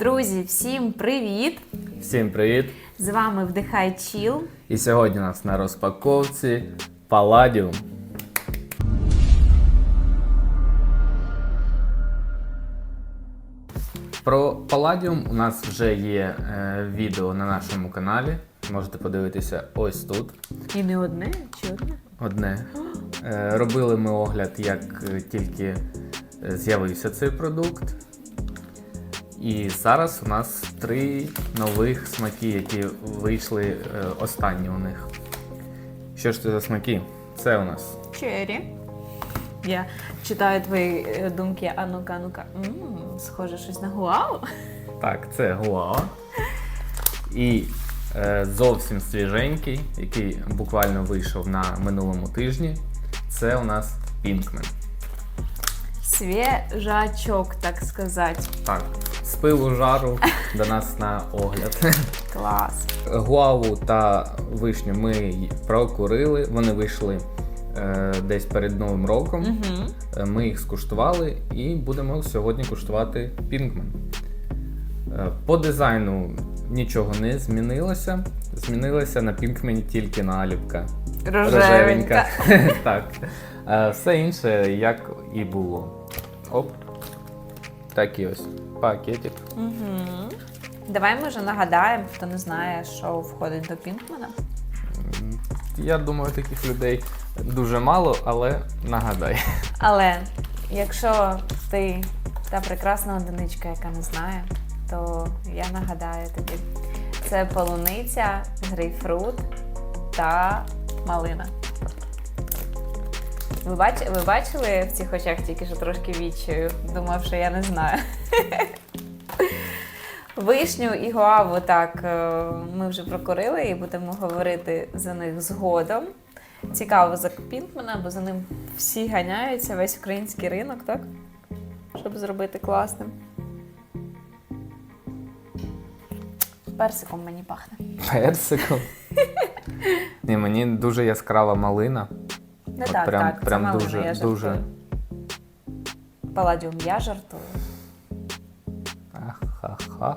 Друзі, всім привіт! Всім привіт! З вами Вдихай Чіл. І сьогодні у нас на розпаковці Palladium. Про Palladium у нас вже є е, відео на нашому каналі. Можете подивитися ось тут. І не одне, чи одне? Одне. Е, робили ми огляд, як тільки е, з'явився цей продукт. І зараз у нас три нових смаки, які вийшли е, останні у них. Що ж це за смаки? Це у нас Чері. Я читаю твої е, думки, а ну-ка, ну-ка. Схоже щось на гуау. так, це гуао. І е, зовсім свіженький, який буквально вийшов на минулому тижні. Це у нас Pinkman. Свіжачок, так сказати. Так, з пилу жару до нас на огляд. Клас. Гуаву та вишню ми прокурили. Вони вийшли е, десь перед Новим роком. Угу. Ми їх скуштували і будемо сьогодні куштувати Pinkman. Е, По дизайну нічого не змінилося. Змінилася на Pinkman тільки наліпка. Рожевенька. так. Е, Все інше, як і було. Оп. Такий ось пакетик. Угу. Давай може нагадаємо, хто не знає, що входить до Пінкмана. Я думаю, таких людей дуже мало, але нагадай. Але якщо ти та прекрасна одиничка, яка не знає, то я нагадаю тобі. Це полуниця, грейпфрут та малина. Ви, бач, ви бачили в цих очах тільки що трошки відчаю? Думав, що я не знаю. Вишню і гуаву так е, ми вже прокурили і будемо говорити за них згодом. Цікаво за Пінкмана, бо за ним всі ганяються, весь український ринок, так? Щоб зробити класним. Персиком мені пахне. Персиком. Ні, мені дуже яскрава малина. Не От так, прям- так, прям це дуже- я дуже. Паладіум я жартую. Ах-ха-ха-ха-ха.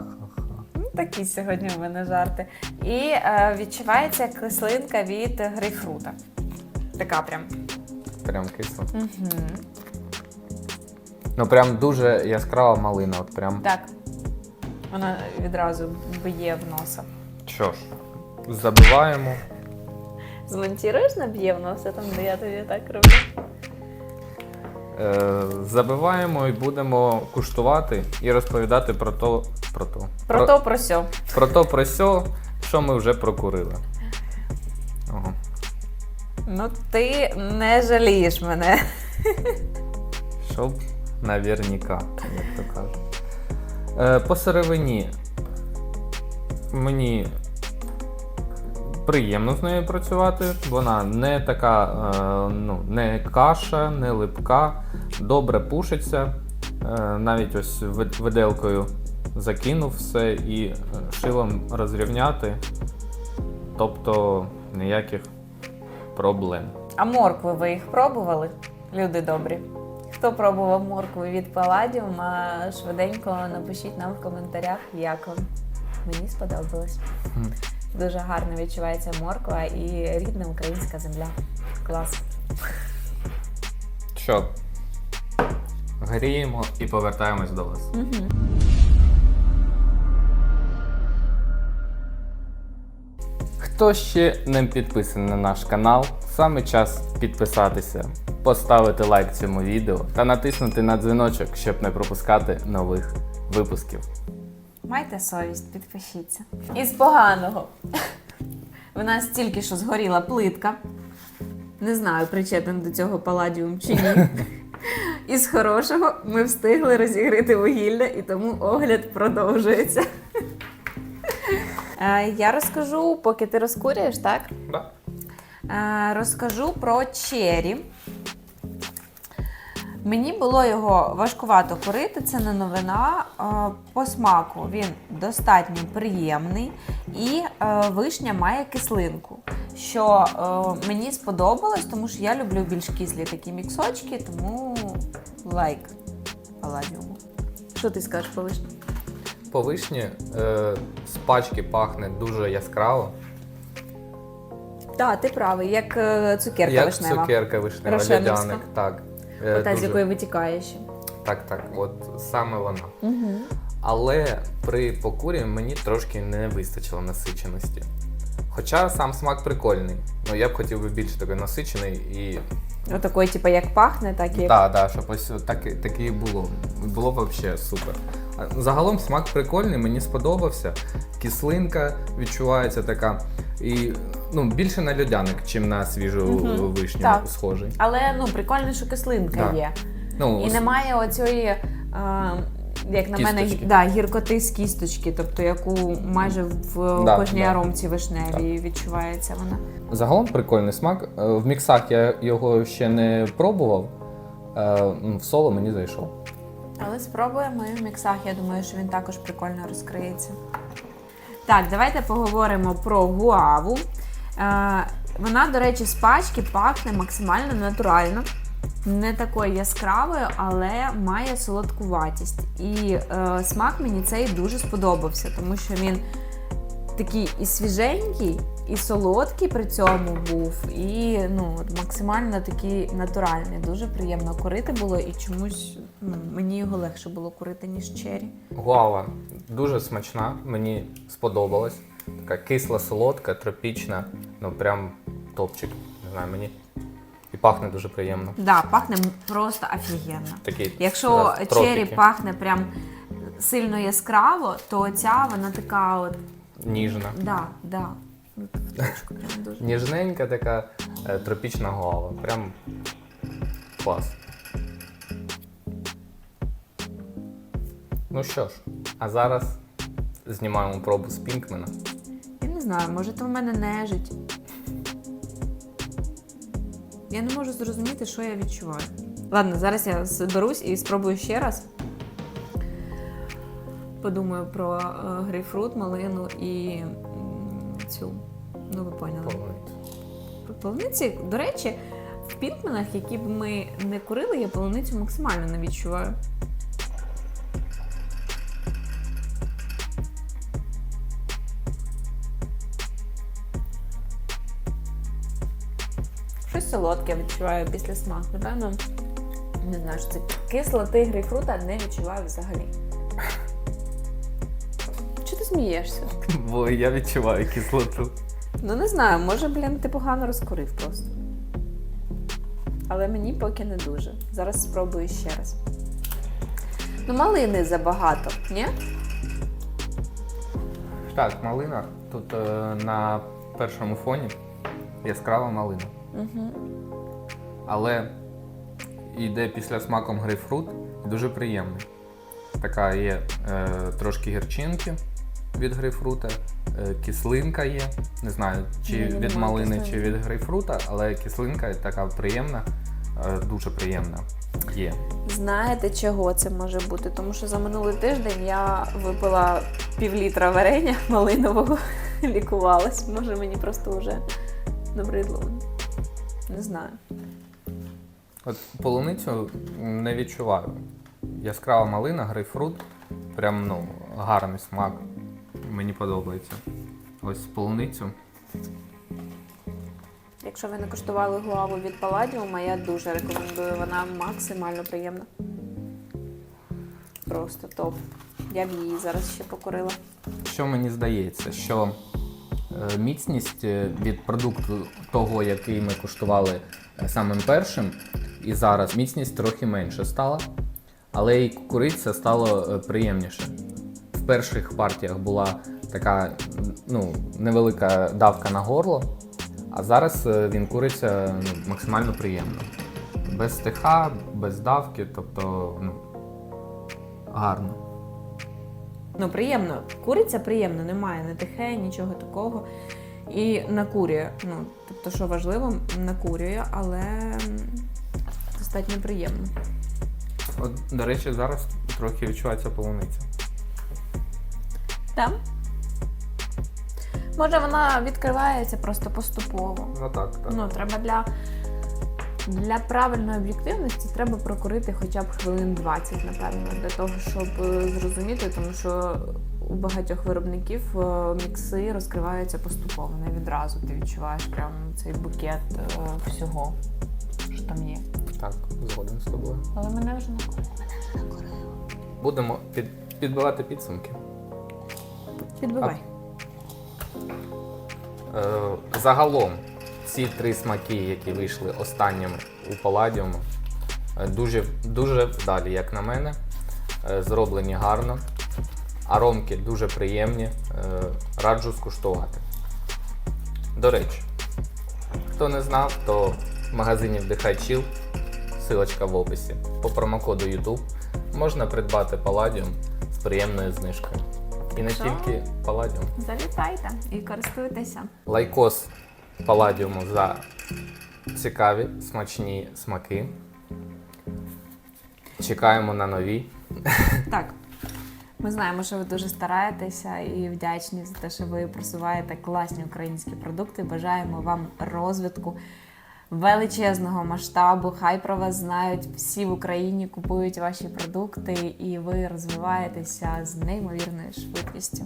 Ну, такі сьогодні в мене жарти. І е, відчувається кислинка від грейпфрута. Така прям. Прям кисло. Угу. Ну прям дуже яскрава малина. От прям. Так. Вона відразу б'є в носа. Що ж, забиваємо. Змонтіруєш на б'є в носа, там, де я тобі так роблю. Е, забиваємо і будемо куштувати і розповідати про то. Про то. Про то, про сьо. про то, про сьо, що ми вже прокурили. Ого. Ну, ти не жалієш мене. Щоб наверняка, як то кажуть. Е, по сировині мені приємно з нею працювати. Вона не така, е, ну, не каша, не липка, добре пушиться. Е, навіть ось вид- виделкою закинув все і е, шилом розрівняти. Тобто ніяких проблем. А моркви ви їх пробували? Люди добрі. Хто пробував моркви від Паладіум, а швиденько напишіть нам в коментарях, як вам. Мені сподобалось. Дуже гарно відчувається морква і рідна українська земля. Клас. Що? Гріємо і повертаємось до вас. Угу. Хто ще не підписаний на наш канал, саме час підписатися, поставити лайк цьому відео та натиснути на дзвіночок, щоб не пропускати нових випусків. Майте совість, підпишіться. Із поганого. В нас тільки що згоріла плитка. Не знаю, причетен до цього паладіум чи ні. Із хорошого ми встигли розігріти вугілля, і тому огляд продовжується. Е, Я розкажу, поки ти розкурюєш, так? Да. Е, Розкажу про чері. Мені було його важкувато курити, це не новина. Е, По смаку він достатньо приємний і е, вишня має кислинку, що е, мені сподобалось, тому що я люблю більш кислі такі міксочки, тому лайк паладіуму. Що ти скажеш по вишні? по вишні е, з пачки пахне дуже яскраво. Так, ти правий, як цукерка як вишнева. цукерка вишнева, льодяник. Так. Е, Ота, з якої витікає ще. Так, так, от саме вона. Угу. Але при покурі мені трошки не вистачило насиченості. Хоча сам смак прикольний. Ну я б хотів би більш такий насичений і. Отакої, типу, як пахне, так і. Так, так, щоб ось так, таке і було. Було б взагалі супер. Загалом смак прикольний, мені сподобався. Кислинка відчувається така. І ну, більше на льодяник, чим на свіжу Мгм. вишню Так. схожий. Але ну, прикольно, що кислинка Да. є. Ну, І ос- немає оцієї. А, як на мене, Кісточки. да, гіркоти з кісточки, тобто яку майже в Да, кожній да. аромці вишневій відчувається вона. Загалом прикольний смак. Е, В міксах я його ще не пробував. Е, м, В соло мені зайшов. Але спробуємо і в міксах. Я думаю, що він також прикольно розкриється. Так, давайте поговоримо про гуаву. Е, вона, до речі, з пачки пахне максимально натурально. Не такою яскравою, але має солодкуватість. І е, смак мені цей дуже сподобався, тому що він такий і свіженький, і солодкий при цьому був, і ну, максимально такий натуральний. Дуже приємно курити було, і чомусь ну, мені його легше було курити, ніж чері. Гуава дуже смачна, мені сподобалась. Така кисла, солодка, тропічна, ну прям топчик. Не знаю, мені. І пахне дуже приємно. Да, пахне просто офігенно. Такий Якщо зараз, чері тропіки. пахне прям сильно яскраво, то ця вона така от. ніжна. Да, да. Прям дуже. Ніжненька така е, тропічна гуава. Прям клас. Ну що ж, а зараз знімаємо пробу з Пінкмена. Я не знаю, може то в мене нежить. Я не можу зрозуміти, що я відчуваю. Ладно, зараз я зберусь і спробую ще раз. Подумаю про е, грейпфрут, малину і цю. Ну, ви поняли. Про полуниці, до речі, в пінкменах, які б ми не курили, я полуницю максимально не відчуваю. Щось солодке відчуваю після смаку, да? Ну, не знаю, що це кислоти грейпфрута не відчуваю взагалі. Чого ти смієшся? Бо я відчуваю кислоту. Ну не знаю, може, блін, ти погано розкурив просто. Але мені поки не дуже. Зараз спробую ще раз. Ну, малини забагато, ні? Так, малина. Тут е, на першому фоні яскрава малина. Угу. Але йде після смаком грейпфрут дуже приємний. Така є е, трошки гірчинки від грейпфрута, е, кислинка є. Не знаю, чи Ні, від малини, чи від грейпфрута, але кислинка така приємна, е, дуже приємна. Є. Знаєте, чого це може бути? Тому що за минулий тиждень я випила півлітра варення малинового, лікувалась. Може, мені просто вже набридло. Не знаю. От полуницю не відчуваю. Яскрава малина, грейпфрут. Прям ну, гарний смак. Мені подобається. Ось полуницю. Якщо ви не куштували гуаву від Палладіума, я дуже рекомендую. Вона максимально приємна. Просто топ. Я б її зараз ще покурила. Що мені здається, що міцність е, від продукту того, який ми куштували е, самим першим, і зараз міцність трохи менше стала, але і куриця стало е, приємніше. В перших партіях була така ну, невелика давка на горло, а зараз е, він куриться ну, максимально приємно. Без стиха, без давки, тобто ну, гарно. Ну, приємно. Куриця приємно, немає не тихе, нічого такого. І накурює. Ну, тобто, що важливо, накурює, але достатньо приємно. От, до речі, зараз трохи відчувається полуниця. Так? Може, вона відкривається просто поступово. Ну так, так. Ну, треба для, для правильної об'єктивності треба прокурити хоча б хвилин 20, напевно, для того, щоб е, зрозуміти, тому що у багатьох виробників е, мікси розкриваються поступово, не відразу. Ти відчуваєш прям цей букет е, всього, що там є. Так, згоден з тобою. Але мене вже накорило. Будемо під, підбивати підсумки. Підбивай. Е, загалом ці три смаки, які вийшли останніми у Паладіуму, е, дуже, дуже вдалі, як на мене. Е, зроблені гарно. Аромки дуже приємні. Е, раджу скуштувати. До речі, хто не знав, то в магазині Вдихай Chill, силочка в описі. По промокоду YouTube можна придбати Palladium з приємною знижкою. І не Що? тільки Palladium. Залітайте і користуйтеся. Лайкос паладіуму за цікаві, смачні смаки. Чекаємо на нові. Так. Ми знаємо, що ви дуже стараєтеся і вдячні за те, що ви просуваєте класні українські продукти. Бажаємо вам розвитку величезного масштабу. Хай про вас знають всі в Україні, купують ваші продукти, і ви розвиваєтеся з неймовірною швидкістю.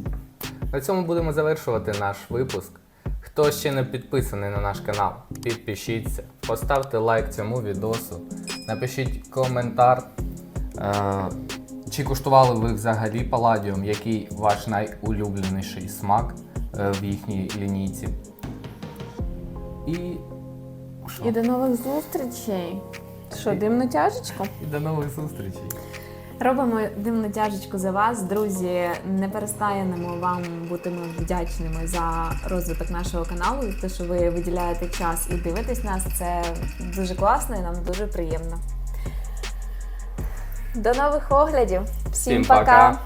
На цьому будемо завершувати наш випуск. Хто ще не підписаний на наш канал, підпишіться, поставте лайк цьому відосу, напишіть коментар. Е, чи куштували ви взагалі паладіум, який ваш найулюбленіший смак е, в їхній лінійці. І. І до нових зустрічей. Що, димну тяжечку? І до нових зустрічей. Робимо димну тяжечку за вас, друзі. Не перестаємо вам бути ми вдячними за розвиток нашого каналу, за те, що ви виділяєте час і дивитесь нас. Це дуже класно і нам дуже приємно. До нових оглядів. Всім, Всім пока. пока.